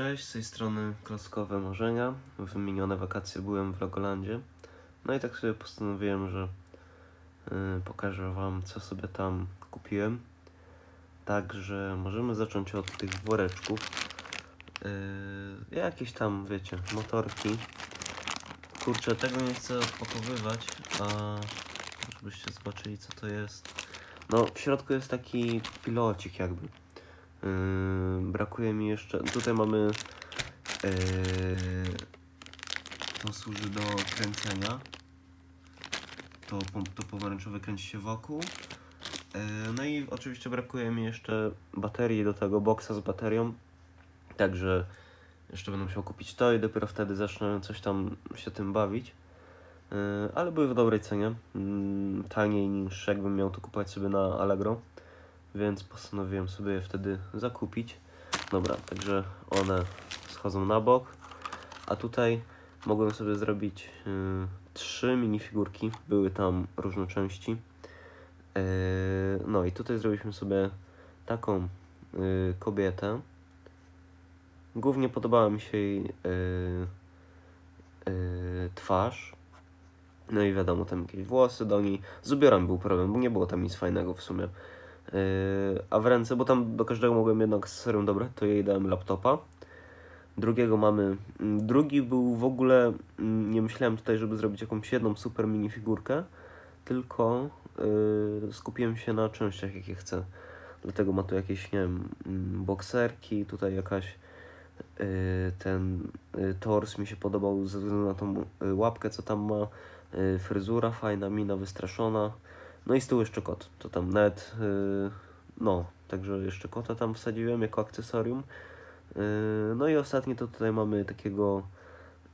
Cześć, z tej strony Klockowe Marzenia. W minione wakacje byłem w Legolandzie. No i tak sobie postanowiłem, że y, pokażę Wam, co sobie tam kupiłem. Także możemy zacząć od tych woreczków. Y, jakieś tam, wiecie, motorki. Kurczę, tego nie chcę odpakowywać, a żebyście zobaczyli, co to jest. No, w środku jest taki pilocik jakby. Yy, brakuje mi jeszcze. Tutaj mamy. Yy, to służy do kręcenia. To, to pomarańczowe kręci się wokół. Yy, no i oczywiście brakuje mi jeszcze baterii do tego boksa z baterią. Także jeszcze będę musiał kupić to i dopiero wtedy zacznę coś tam się tym bawić. Ale były w dobrej cenie. Yy, taniej niż jakbym miał to kupować sobie na Allegro więc postanowiłem sobie je wtedy zakupić. Dobra, także one schodzą na bok, a tutaj mogłem sobie zrobić y, trzy minifigurki, były tam różne części. E, no i tutaj zrobiliśmy sobie taką y, kobietę. Głównie podobała mi się jej y, y, twarz. No i wiadomo, tam jakieś włosy do niej. Z ubiorem był problem, bo nie było tam nic fajnego w sumie. Yy, a w ręce, bo tam do każdego mogłem jedno akcesorium dobre, to jej dałem laptopa. Drugiego mamy. mm, Drugi był w ogóle. mm, Nie myślałem tutaj, żeby zrobić jakąś jedną super minifigurkę, tylko yy, skupiłem się na częściach, jakie chcę. Dlatego ma tu jakieś, nie wiem, mm, bokserki, tutaj jakaś. yy, Ten yy, tors mi się podobał ze względu na tą yy, łapkę, co tam ma. yy, Fryzura fajna, mina wystraszona. No i z tyłu jeszcze kot. To tam net. Yy, no, także jeszcze kota tam wsadziłem jako akcesorium. Yy, no i ostatnie to tutaj mamy takiego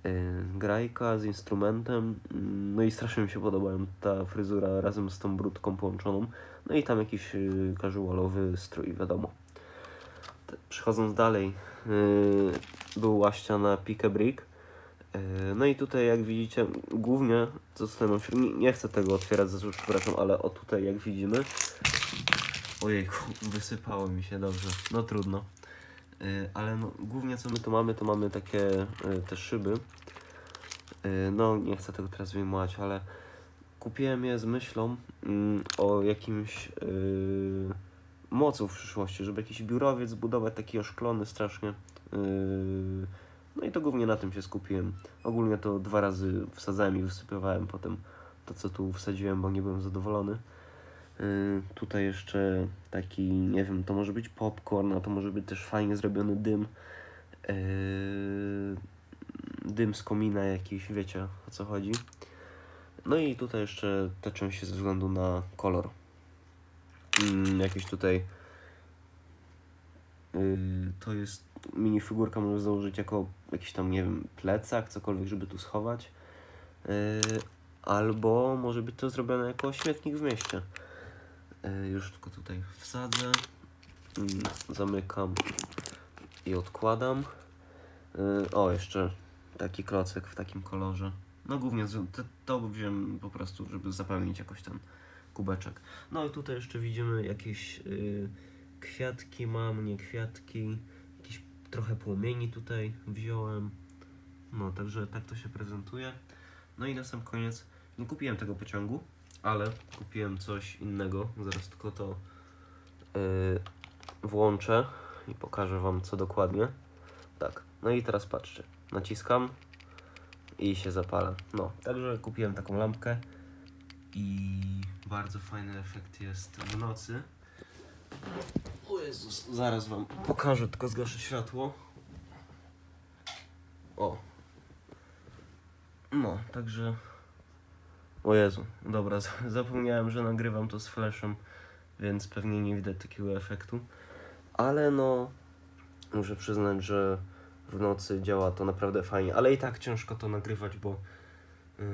yy, grajka z instrumentem. Yy, no i strasznie mi się podobają ta fryzura razem z tą brudką połączoną. No i tam jakiś yy, casualowy strój, wiadomo. Przechodząc dalej, yy, był łaścia na Pick Brick. Yy, No i tutaj jak widzicie, głównie co w środku, nie, nie chcę tego otwierać, przepraszam, ale o tutaj jak widzimy, ojejku, wysypało mi się dobrze, no trudno. Yy, Ale no, głównie co my tu mamy, to mamy takie yy, te szyby. No nie chcę tego teraz wyjmować, ale kupiłem je z myślą mm, o jakimś yy, mocu w przyszłości, żeby jakiś biurowiec zbudować taki oszklony strasznie. Yy, no i to głównie na tym się skupiłem. Ogólnie to dwa razy wsadzałem i wysypywałem potem to, co tu wsadziłem, bo nie byłem zadowolony. Yy, tutaj jeszcze taki, nie wiem, to może być popcorn, a to może być też fajnie zrobiony dym. Yy, dym z komina jakiś, wiecie o co chodzi. No i tutaj jeszcze te części ze względu na kolor. Mm, jakieś tutaj Yy, to jest minifigurka, może założyć jako jakiś tam, nie wiem, plecak, cokolwiek, żeby tu schować. Yy, albo może być to zrobione jako śmietnik w mieście. Yy, już tylko tutaj wsadzę, mm, zamykam i odkładam. Yy, o, jeszcze taki klocek w takim kolorze. No głównie to, to wziąłem po prostu, żeby zapełnić jakoś ten kubeczek. No i tutaj jeszcze widzimy jakieś yy, kwiatki mam, nie kwiatki, jakieś trochę płomieni tutaj wziąłem. No, także tak to się prezentuje. No i na sam koniec, nie kupiłem tego pociągu, ale kupiłem coś innego. Zaraz tylko to yy, włączę i pokażę Wam co dokładnie. Tak, no i teraz patrzcie, naciskam i się zapala. No, także kupiłem taką lampkę i bardzo fajny efekt jest w nocy. O Jezus, zaraz wam pokażę, tylko zgaszę światło. O. No, także... O Jezu, dobra, zapomniałem, że nagrywam to z flashem, więc pewnie nie widać takiego efektu. Ale no, muszę przyznać, że w nocy działa to naprawdę fajnie, ale i tak ciężko to nagrywać, bo yy,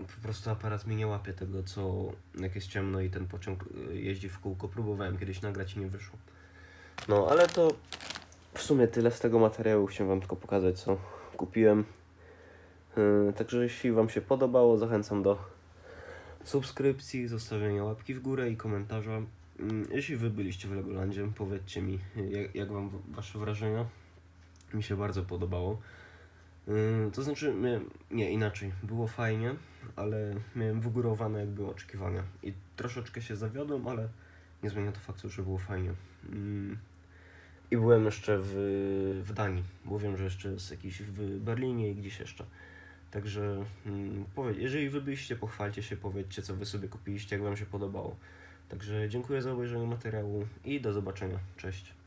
po prostu aparat mi nie łapie tego, co jak jest ciemno i ten pociąg y, jeździ w kółko. Próbowałem kiedyś nagrać i nie wyszło. No, ale to w sumie tyle z tego materiału. Chciałem Wam tylko pokazać, co kupiłem. Yy, także jeśli Wam się podobało, zachęcam do subskrypcji, zostawienia łapki w górę i komentarza. Yy, jeśli Wy byliście w Legolandzie, powiedzcie mi, jak, jak Wam Wasze wrażenia. Mi się bardzo podobało. Yy, To znaczy, nie inaczej, było fajnie, ale miałem wygórowane jakby oczekiwania. I troszeczkę się zawiodłem, ale nie zmienia to faktu, że było fajnie. Mm. I byłem jeszcze w, w Danii, bo wiem, że jeszcze jest jakiś w Berlinie i gdzieś jeszcze. Także mm, powiedz, jeżeli wy byliście, pochwalcie się, powiedzcie, co wy sobie kupiliście, jak wam się podobało. Także dziękuję za obejrzenie materiału i do zobaczenia. Cześć.